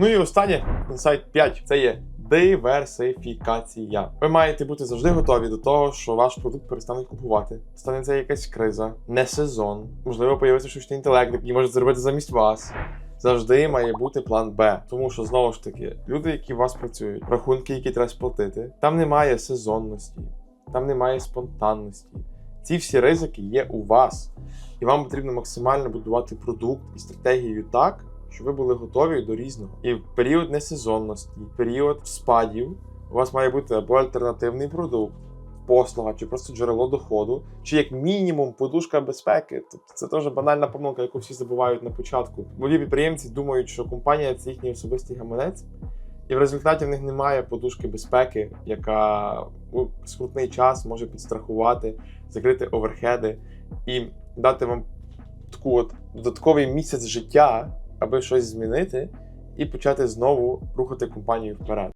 Ну і останнє, інсайт 5, це є диверсифікація. Ви маєте бути завжди готові до того, що ваш продукт перестануть купувати. Станеться якась криза, не сезон. Можливо, появиться штучний інтелект, який може зробити замість вас. Завжди має бути план Б, тому що знову ж таки, люди, які у вас працюють, рахунки, які треба сплатити, там немає сезонності, там немає спонтанності. Ці всі ризики є у вас, і вам потрібно максимально будувати продукт і стратегію так, щоб ви були готові до різного. І в період несезонності, в період спадів, у вас має бути або альтернативний продукт, послуга, чи просто джерело доходу, чи як мінімум подушка безпеки. Тобто це теж банальна помилка, яку всі забувають на початку. Молоді підприємці думають, що компанія це їхній особистий гаманець, і в результаті в них немає подушки безпеки, яка у скрутний час може підстрахувати, закрити оверхеди і дати вам таку от додатковий місяць життя, аби щось змінити, і почати знову рухати компанію вперед.